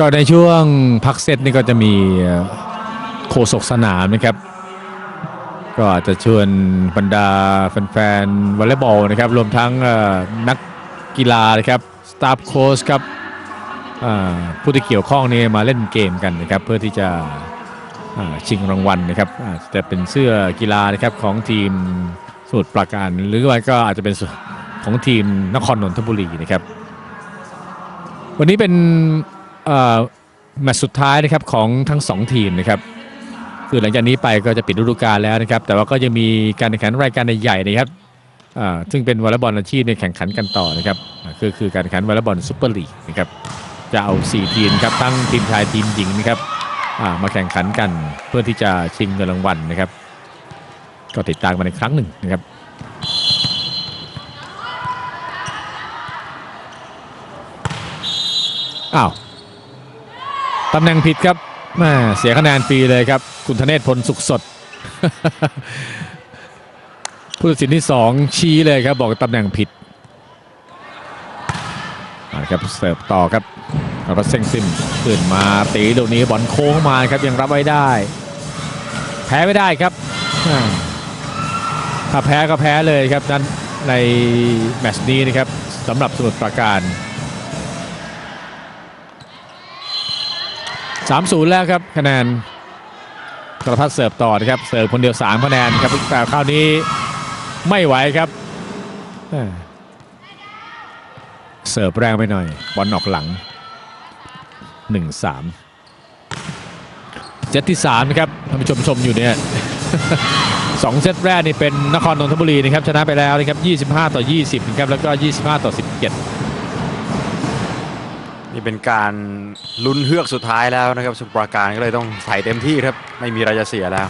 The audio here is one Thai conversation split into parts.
ก็ในช่วงพักเซตนี่ก็จะมีโฆษกสนามนะครับ ก็อาจจะชวนบรรดาแฟนๆวอลเลย์บอลนะครับรวมทั้งนักกีฬานะครับสตาฟโค้ชครับผู้ที่เกี่ยวข้องนี่มาเล่นเกมกันนะครับ เพื่อที่จะชิงรางวัลนะครับอาจจะเป็นเสื้อกีฬานะครับของทีมสมุทรปราการ หรือว่าก็อาจจะเป็นของทีมนครนนทบุรีนะครับ วันนี้เป็น แมตช์สุดท้ายนะครับของทั้งสองทีมนะครับคือหลังจากนี้ไปก็จะปิดฤดูกาลแล้วนะครับ แต่ว่าก็ยังมีการแข่งขันรายการใหญ่ๆนะครับอ่าซึ่งเป็นวอลเลย์บอลอาชีพในแข่งขันกันต่อนะครับคือคือการแข่งขันวอลเลย์บอลซูเปอร์ลีกนะครับจะเอา 4 ทีมครับทั้งทีมชายทีมหญิงนะครับอ่ามาแข่งขันกันเพื่อที่จะชิงเงินรางวัลนะครับ ก็ติดตามกันครั้งหนึ่งนะครับอ้าว ตำแหน่งผิดครับแม่เสียคะแนนฟรีเลยครับ คุณธเนศพลสุขสด ผู้ตัดสินที่ 2 ชี้เลยครับ บอกตำแหน่งผิดเอาละครับเสิร์ฟต่อครับแล้วก็เซ็งซิมขึ้นมาตีลูกนี้บอลโค้งมาครับยังรับไว้ได้ แพ้ไม่ได้ครับ ถ้าแพ้ก็แพ้เลยครับนั้นในแมตช์นี้นะครับสำหรับสมุทรปราการ 3-0 แล้วครับคะแนนกระพัดเสิร์ฟต่อนะครับเสิร์ฟคนเดียว3คะแนนครับแต่คราวนี้ไม่ไหวครับเสิร์ฟแรงไปหน่อยบอลออกหลัง 1-3 เซตที่ 3 นะครับท่านผู้ชมชมอยู่เนี่ยสองเซตแรกนี่เป็นนครนนทบุรีนะครับชนะไปแล้วนะครับ 25 ต่อ 20นะครับแล้วก็ 25 ต่อ 17 นี่เป็นการลุ้นเฮือกสุดท้ายแล้วนะครับสมุทรปราการก็เลยต้องใส่เต็มที่ครับไม่มีอะไรจะเสียแล้ว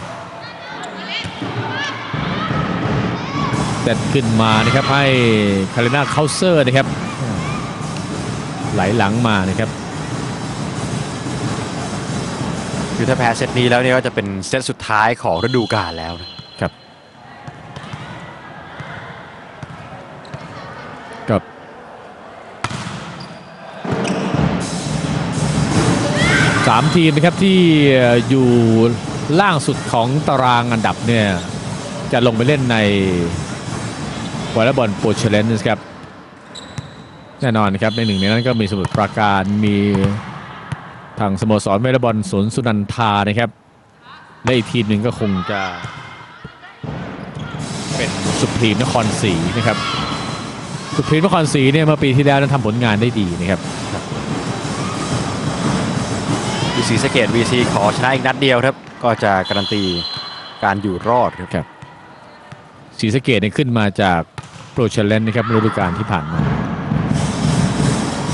เซตขึ้นมานะครับให้คาริน่าเคาเซอร์นะครับไหลหลังมานะครับคือถ้าแพ้เซตนี้แล้วเนี่ยก็จะเป็นเซตสุดท้ายของฤดูกาลแล้วนะ 3 ทีมนะครับที่อยู่ล่างสุดของตารางอันดับเนี่ยจะลงไปเล่นในวอลเลย์บอลโปรเชเลนส์ครับแน่นอนครับในหนึ่งในนั้นก็มีสมุทรปราการมีทางสโมสรวอลเลย์บอลสวนสุนันทานะครับและอีกทีมหนึ่งก็คงจะเป็นสุพรีมนครศรีนะครับสุพรีมนครศรีเนี่ยเมื่อปีที่แล้วนั้นทำผลงานได้ดีนะครับ คือศรีสะเกดวีซีขอชนะอีกนัดเดียวครับ ก็จะการันตีการอยู่รอดครับครับศรีสะเกดเนี่ยขึ้นมาจากโปรเชลเลนนะครับฤดูกาลที่ผ่านมา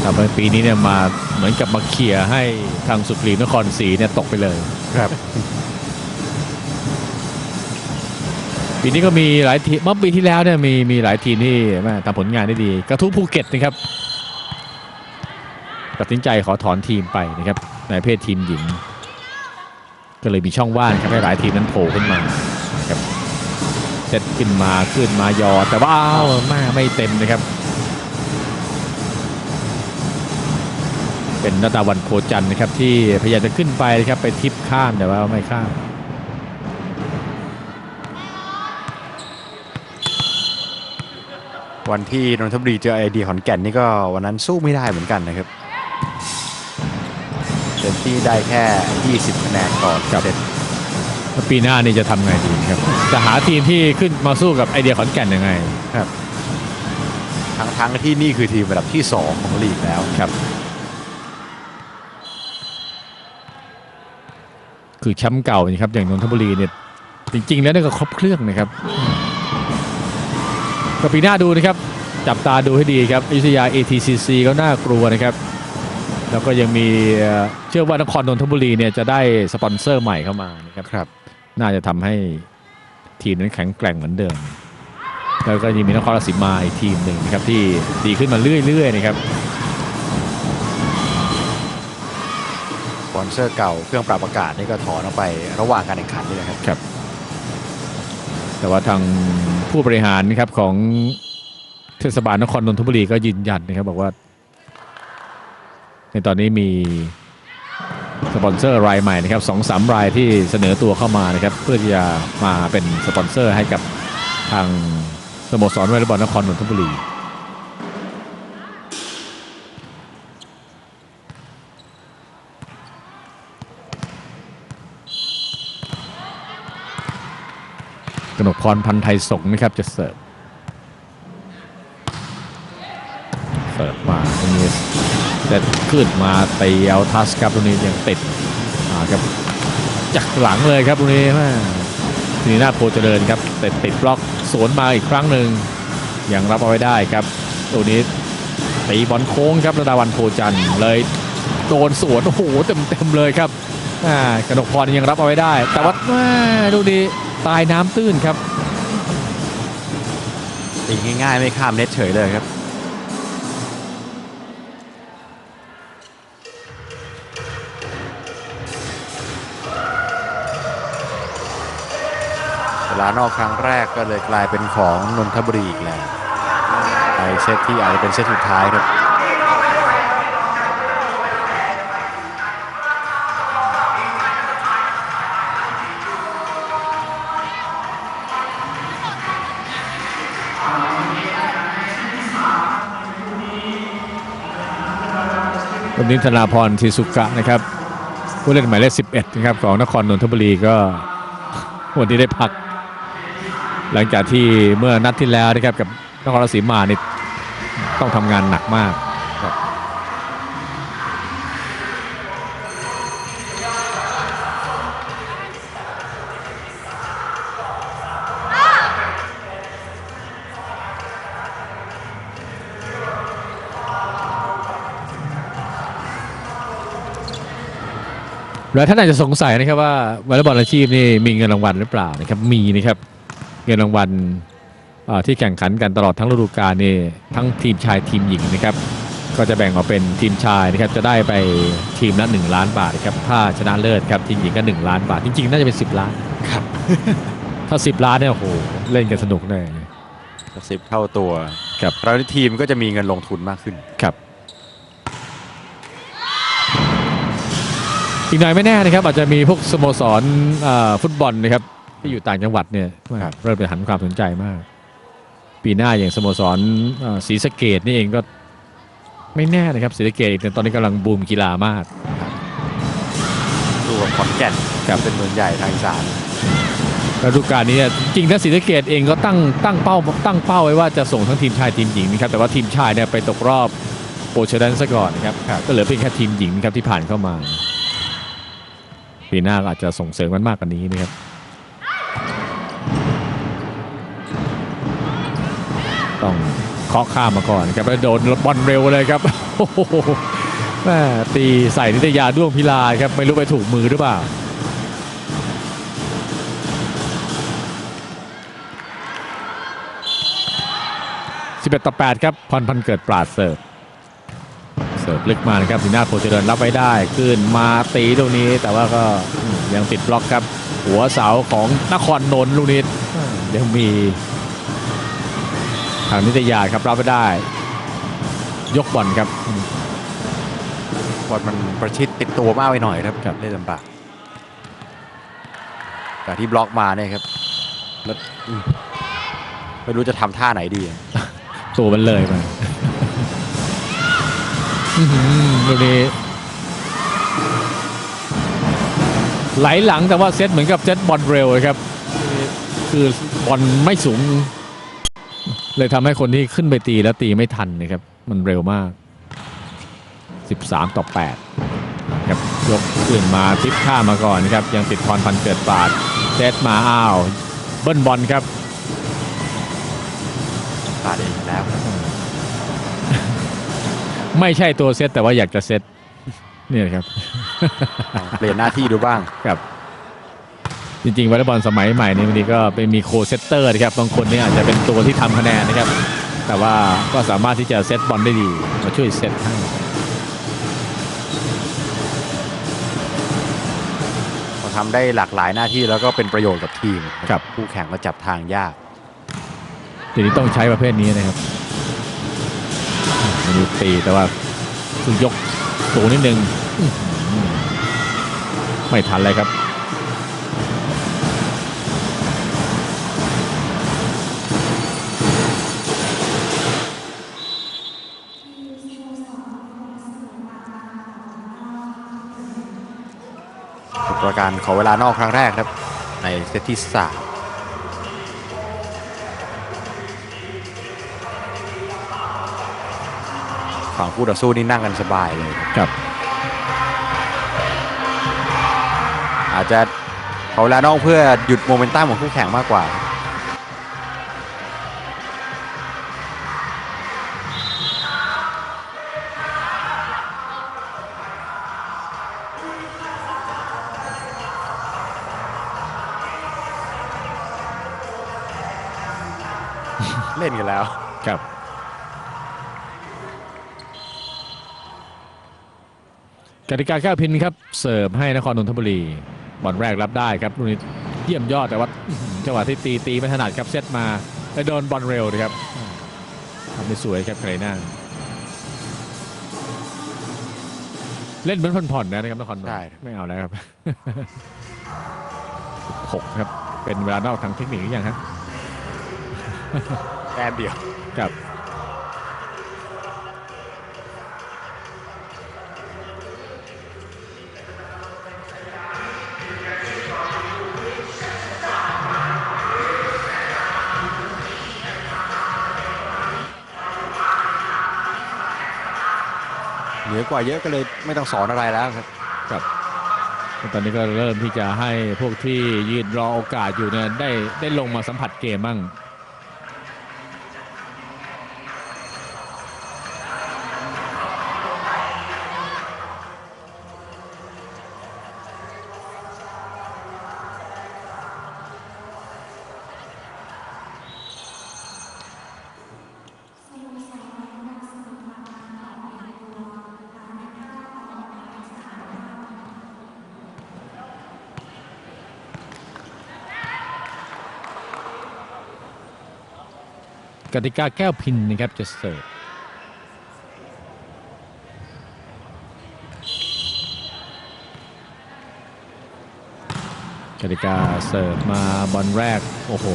แต่ว่าปีนี้เนี่ยมาเหมือนกับมาเคลียร์ให้ทางสุพรีมนครศรีเนี่ยตกไปเลยครับปีนี้ก็มีหลายทีมเมื่อปีที่แล้วเนี่ยมีมีหลายทีมที่แม่ทำผลงานได้ดี กระทู้ภูเก็ตนะครับตัดสินใจขอถอนทีมไปนะครับ ในเพศทีมหญิง ก็เลยมีช่องว่างครับให้หลายทีมนั้นโผล่ขึ้นมาครับเซตขึ้นมาขึ้นมายอแต่ว่าอ้าวม่ไม่เต็มนะครับ เป็นนาตาวันโพจันนะครับ ที่พยายามจะขึ้นไปนะครับไปทิปข้ามแต่ว่าไม่ข้ามวันที่นนทบุรีเจอไอเดียขอนแก่นนี่ก็วันนั้นสู้ไม่ได้เหมือนกันนะครับ เต็มที่ได้แค่ 20คะแนนก่อนครับเสร็จแล้วปีหน้านี่จะทำไงดีครับ จะหาทีมที่ขึ้นมาสู้กับไอเดียขอนแก่นยังไงทั้งทั้งๆที่นี่คือทีมระดับที่ 2 ของลีกแล้วครับ คือแชมป์เก่านะครับอย่างนนทบุรีเนี่ยจริง ๆ แล้วเนี่ยก็ครบเครื่องนะครับก็ปีหน้าดูนะครับ จับตาดูให้ดีครับอยุธยา ATCC ก็น่ากลัวนะครับ แล้วก็ยังมีเอ่อเชื่อว่านครนนทบุรีเนี่ยจะได้สปอนเซอร์ใหม่เข้ามานะครับครับ น่าจะทำให้ทีมนั้นแข็งแกร่งเหมือนเดิม แล้วก็ยังมีนครราชสีมาอีกทีมหนึ่งนะครับที่ดีขึ้นมาเรื่อยๆนะครับสปอนเซอร์เก่าเครื่องปรับอากาศนี่ก็ถอนออกไประหว่างการแข่งขันนี่นะครับครับ แต่ว่าทางผู้บริหารนะครับของเทศบาลนครนนทบุรีก็ยืนยันนะครับบอกว่า ในตอนนี้มีสปอนเซอร์รายใหม่นะครับสองสามรายที่เสนอตัวเข้ามานะครับเพื่อที่จะมาเป็นสปอนเซอร์ให้กับทางสโมสรวอลเลย์บอลนครนนทบุรีกนกพรพันไทยสงนะครับจะเสิร์ฟ เสิร์ฟมาตรงนี้ เสร็จขึ้นมาตีเอาทัสครับตรงนี้ยังติดครับจากหลังเลยครับตรงนี้แม่ทีนี้นาโพเจริญครับแต่ติดบล็อกสวนมาอีกครั้งหนึ่งยังรับเอาไว้ได้ครับตรงนี้ตีบอลโค้งครับระดาวันโพจันเลยโดนสวนโอ้โหเต็มเต็มเลยครับอ่ากนกพรยังรับเอาไว้ได้ แต่ว่าดูดีตายน้ำตื้นครับตีง่ายๆไม่ข้ามเน็ตเฉยเลยครับ ลานอกครั้งแรกก็เลยกลายเป็นของนนทบุรีอีกแล้วในเซตที่อาจจะเป็นเซตสุดท้ายครับวันนี้ธนาพรทีสุกะนะครับผู้เล่นหมายเลข 11 นะครับ ของนครนนทบุรีก็วันนี้ได้พัก หลังจากที่เมื่อนัดที่แล้วนะครับกับนครราชสีมานี่ต้องทำงานหนักมากแล้วท่านอาจจะสงสัยนะครับว่าวอลเลย์บอลอาชีพนี่มีเงินรางวัลหรือเปล่านะครับมีนะครับ เงินรางวัลเอ่อที่แข่งขันกันตลอดทั้งฤดูกาลนี่ทั้งทีมชายทีมหญิงนะครับก็จะแบ่งออกเป็นทีมชายนะครับจะได้ไปทีมละ1ล้านบาทนะครับถ้าชนะเลิศครับทีมหญิงก็1ล้านบาทจริงๆน่าจะเป็น 10 ล้านครับ ถ้า 10 ล้านเนี่ยโอ้โหเล่นกันสนุกแน่สิบเท่าตัวครับเราที่ทีมก็จะมีเงินลงทุนมากขึ้นครับอีกหน่อยไม่แน่นะครับอาจจะมีพวกสโมสรเอ่อฟุตบอลนะครับ ที่อยู่ต่างจังหวัดเนี่ยครับเริ่มจะหันความสนใจมาก ปีหน้าอย่างสโมสรเอ่อศรีสะเกดนี่เองก็ไม่แน่นะครับศรีสะเกดเนี่ยตอนนี้กำลังบูมกีฬามากรวมขอนแก่นครับเป็นเมืองใหญ่ทางอีสานฤดูกาลนี้จริงๆถ้าศรีสะเกดเองก็ตั้งตั้งเป้าตั้งเป้าไว้ว่าจะส่งทั้งทีมชายทีมหญิงนะครับแต่ว่าทีมชายเนี่ยไปตกรอบโปรเชดันซะก่อนนะครับก็เหลือเพียงแค่ทีมหญิงครับที่ผ่านเข้ามาปีหน้าก็อาจจะส่งเสริมมันมากกว่านี้นะครับ ต้องเคาะข้ามมาก่อนครับแล้วโดนบอลเร็วเลยครับแม่ตีใส่นิตยาด้วงพิลาครับไม่รู้ไปถูกมือหรือเปล่า11ต่อ8ครับพรพันเกิดปราดเสิร์ฟเสิร์ฟลึกมานะครับสีหน้าโพเจริญรับไว้ได้ขึ้นมาตีตรงนี้ แต่ว่าก็ยังติดบล็อกครับ หัวเสาของนครนนท์ลูกนี้อืมยังมี ทางนิตยาครับรับไว้ได้ ยกบอลครับอืมบอลมันประชิดติดตัวมากไปหน่อยครับครับเล่นลำบากแต่ที่บล็อกมาเนี่ยครับแล้วอืมไม่รู้จะทำท่าไหนดี ตัวมันเลยมาอื้อหือลูกนี้ไหลหลังแต่ว่าเซตเหมือนกับเซตบอลเร็วเลยครับ คือบอลไม่สูง เลยทำให้คนที่ขึ้นไปตีแล้วตีไม่ทันนะครับ มันเร็วมาก 13 ต่อ 8 ครับยกขึ้นมาทิศข้ามมาก่อนนะครับ ยังติดพรพันธ์เกิดปราดเซตมาอ้าว เบิ้ลบอลครับพลาดเองแล้วครับไม่ใช่ตัวเซตแต่ว่าอยากจะเซตเนี่ยนะครับลองเปลี่ยนหน้าที่ดูบ้างครับ จริงๆวอลเลย์บอลสมัยใหม่นี่บางทีก็เป็นมีโคเซตเตอร์นะครับบางคนเนี่ยอาจจะเป็นตัวที่ทำคะแนนนะครับ แต่ว่าก็สามารถที่จะเซตบอลได้ดีมาช่วยเซตให้พอทำได้หลากหลายหน้าที่แล้วก็เป็นประโยชน์กับทีมครับคู่แข่งก็จับทางยากทีนี้ต้องใช้ประเภทนี้นะครับไม่ได้ตีแต่ว่าคือยกสูงนิดนึงอื้อหือไม่ทันเลยครับ ปราการขอเวลานอกครั้งแรกครับ ในเซตที่สามฝั่งคู่ต่อสู้นี่นั่งกันสบายเลยครับครับอาจจะขอเวลานอกเพื่อหยุดโมเมนตัมของคู่แข่งมากกว่า เล่นกันแล้วครับ กติกาแก้วพินครับ เสิร์ฟให้นครนนทบุรีบอลแรกรับได้ครับลูกนี้เยี่ยมยอดแต่ว่าอื้อหือจังหวะที่ตีตีไม่ถนัดครับเซตมาแล้วโดนบอลเร็วนะครับทำได้สวยครับไครน่าเล่นเหมือนผ่อนๆนะครับนครนนท์ใช่ครับไม่เอาแล้วครับหกครับ เป็นเวลานอกทางเทคนิคหรือยังครับ แต้มเดียวครับเหนือกว่าเยอะก็เลยไม่ต้องสอนอะไรแล้วครับครับ ตอนนี้ก็เริ่มที่จะให้พวกที่ยืนรอโอกาสอยู่เนี่ยได้ได้ลงมาสัมผัสเกมบ้าง กติกาแก้วพินนะครับจะเสิร์ฟกติกาเสิร์ฟมาบอลแรก โอ้โห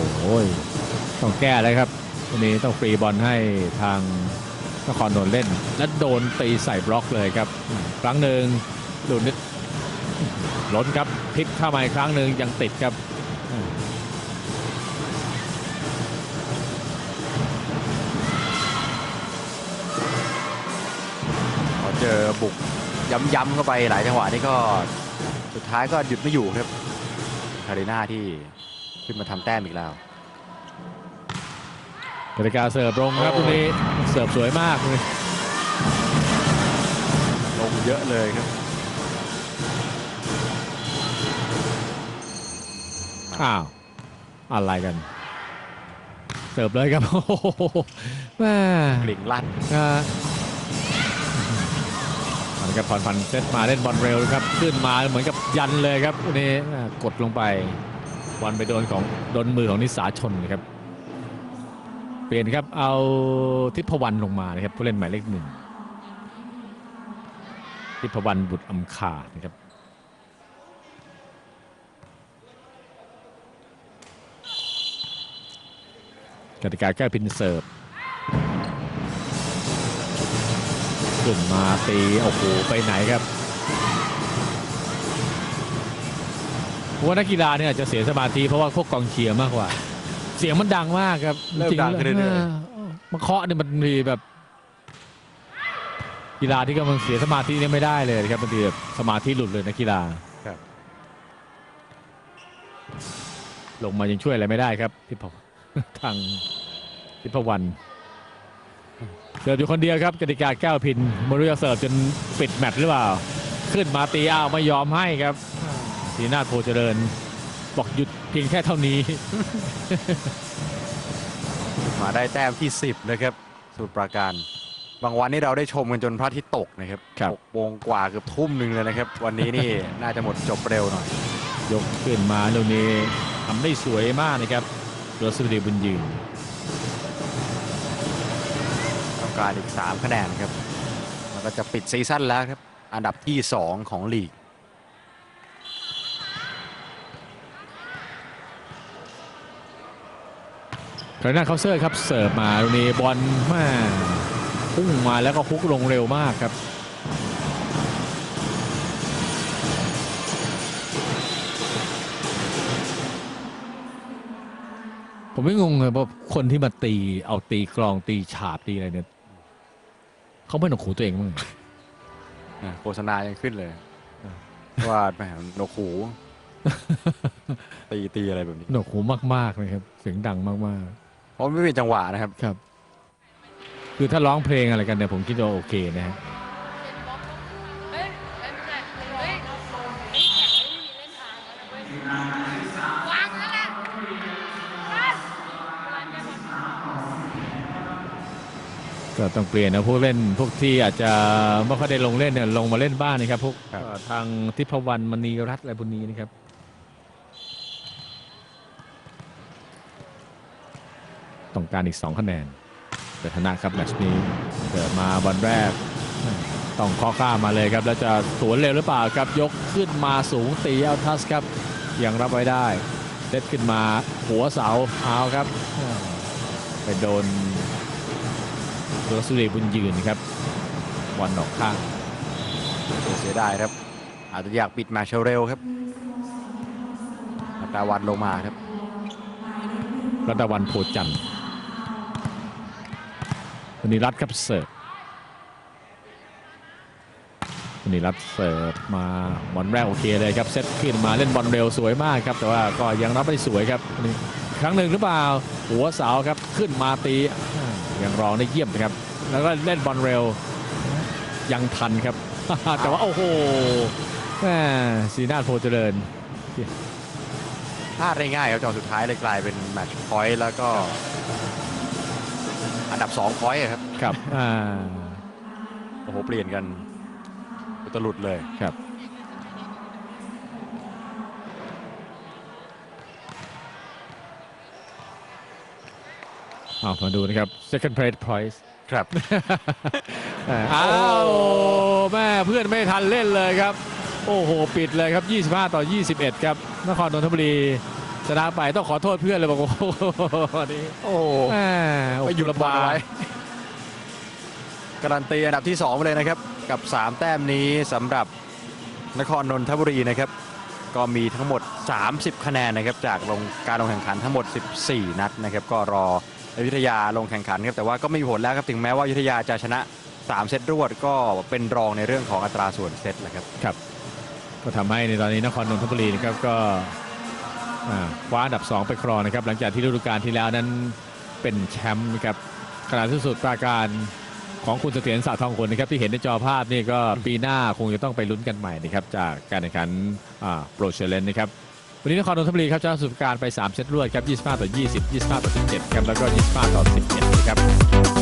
ต้องแก้เลยครับวันนี้ต้องฟรีบอลให้ทางนครนนเล่น และโดนตีใส่บล็อกเลยครับ ครั้งหนึ่งดูนิดล้นครับพลิกเข้ามาอีกครั้งหนึ่งยังติดครับ อเจอบุกย้ำๆเข้าไปหลายจังหวะนี่ก็สุดท้ายก็หยุดไม่อยู่ครับคาริน่าที่ขึ้นมาทำแต้มอีกแล้วกติกาเสิร์ฟลงครับโอ้ตรงนี้เสิร์ฟสวยมากเลยลงเยอะเลยครับอ้าวอะไรกัน เสิร์ฟเลยครับโอ้โหแม่กลิ่งลั่นอ่าอั นนี้ครับผ่อนพันเซตมาเล่นบอลเร็วครับขึ้นมาเหมือนกับยันเลยครับนี่กดลงไปบอลไปโดนของโดนมือของนิสาชนครับ เปลี่ยนครับเอาทิพวรรณลงมานะครับผู้เล่นหมายเลขหนึ่งทิพวรรณบุตรอำคานะครับกติกาแก้พินเสิร์ฟ ขึ้นมาตีโอ้โหไปไหนครับผมว่านักกีฬาเนี่ยอาจจะเสียสมาธิเพราะว่าพวกกองเชียร์มากกว่า เสียงมันดังมากครับเริ่มดังขึ้นเรื่อยๆๆมาเคาะเนี่ยมันมีแบบ กีฬาที่กำลังเสียสมาธิเนี่ยไม่ได้เลยครับบางทีแบบสมาธิหลุดเลยนักกีฬาครับลงมายังช่วยอะไรไม่ได้ครับทิพวทางทิพวรรณ เสิร์ฟอยู่คนเดียวครับกติกาแก้วพินไม่รู้จะเสิร์ฟจนปิดแมตช์หรือเปล่า ขึ้นมาตีอ้าวไม่ยอมให้ครับสีหน้าโทเจริญบอกหยุดเพียงแค่เท่านี้ มาได้แต้มที่ 10 นะครับสมุทรปราการ บางวันนี่เราได้ชมกันจนพระอาทิตย์ตกนะครับครับ หกโมงกว่าเกือบทุ่มหนึ่งเลยนะครับ วันนี้นี่ น่าจะหมดจบเร็วหน่อย ยกขึ้นมาตรงนี้ทำได้สวยมากนะครับรสดีบุญยืน องการอีก 3 คะแนนครับแล้วก็จะปิดซีซั่นแล้วครับ อันดับที่ 2 ของลีกทางด้านเคาเซอร์ครับเสิร์ฟมาตรงนี้บอลมาพุ่งมาแล้วก็ฮุกลงเร็วมากครับผมไม่งงเลยว่าคนที่มาตีเอาตีกลองตีฉาบตีอะไรเนี่ย เขาไม่หนวกหูตัวเองมั้างอะโฆษณายังขึ้นเลยอ่าว่าแหมนกหู ตีตีอะไรแบบนี้หนวกหูมากๆเลยครับเสียงดังมากเพราะไม่เป็นจังหวะนะครับๆครับ คือถ้าร้องเพลงอะไรกันเนี่ยผมคิดว่าโอเคนะฮะ ก็ต้องเปลี่ยนนะพวกเล่นพวกที่อาจจะไม่ค่อยได้ลงเล่นเนี่ยลงมาเล่นบ้างนะครับพวกครับ เอ่อทางทิพวรรณมณีรัตน์อะไรพวกนี้นะครับต้องการอีก 2 คะแนนเปิดชนะครับแมตช์นี้เกิดมาบอลแรก ต้องข้อข้ามมาเลยครับ แล้วจะสวนเร็วหรือเปล่าครับยกขึ้นมาสูงตีเอาทัสครับ ยังรับไว้ได้เซตขึ้นมาหัวเสาเอาครับ ไปโดน ตัวสุริบุญยืนครับบอลออกข้างเสียดายครับ อาจจะอยากปิดแมตช์เร็วๆครับอัตราวันลงมาครับรัตวันโพจันทร์วันนี้รัตน์ครับเสิร์ฟวันนี้รัตน์เสิร์ฟมาบอลแรกโอเคเลยครับเซตขึ้นมาเล่นบอลเร็วสวยมากครับ แต่ว่าก็ยังรับไม่สวยครับวันนี้ครั้งหนึ่งหรือเปล่า หัวเสาครับขึ้นมาตีอ่า ยังรองได้เยี่ยมนะครับ แล้วก็เล่นบอลเร็วยังทันครับ แต่ว่า โอ้โหแม่สีหน้าโพเจริญพลาดได้ง่ายครับจังหวะสุดท้ายเลยกลายเป็นแมตช์พอยต์แล้วก็ อันดับ2พอยต์ครับครับอ่าโอ้โหเปลี่ยนกันอุตลุดเลยครับ เอามาดูนะครับ second place prize ครับ อ้าวแม่เพื่อนไม่ทันเล่นเลยครับ โอ้โห ปิดเลยครับ 25 ต่อ 21 ครับ นครนนทบุรีชนะไปต้องขอโทษเพื่อนเลยบอกโอ้โหนี่โอ้แม่ไปหยุดระบอลเอาไว้การันตีอันดับที่2ไปเลยนะครับ กับ 3 แต้มนี้สำหรับนครนนทบุรีนะครับ ก็มีทั้งหมด 30 คะแนนนะครับ จากลงการลงแข่งขันทั้งหมด 14 นัดนะครับ ก็รอ อยุธยาลงแข่งขันครับแต่ว่าก็ไม่มีผลแล้วครับถึงแม้ว่าอยุธยาจะชนะ 3 เซตรวดก็เป็นรองในเรื่องของอัตราส่วนเซตแหละครับครับ ก็ทำให้ในตอนนี้นครนนทบุรีนะครับก็คว้าอันดับ 2 ไปครองนะครับ หลังจากที่ฤดูกาลที่แล้วนั้นเป็นแชมป์นะครับขณะที่สุดปราการของคุณเสถียรสาทองคนนะครับที่เห็นในจอภาพนี่ก็ปีหน้าคงจะต้องไปลุ้นกันใหม่นะครับจากการแข่งขันโปรเชลเลนนะครับ วันนี้นครนนทบุรีครับชนะสุดการไป 3 เซตรวดครับ 25 ต่อ 20 25 ต่อ 17ครับแล้วก็ 25 ต่อ 11นะครับ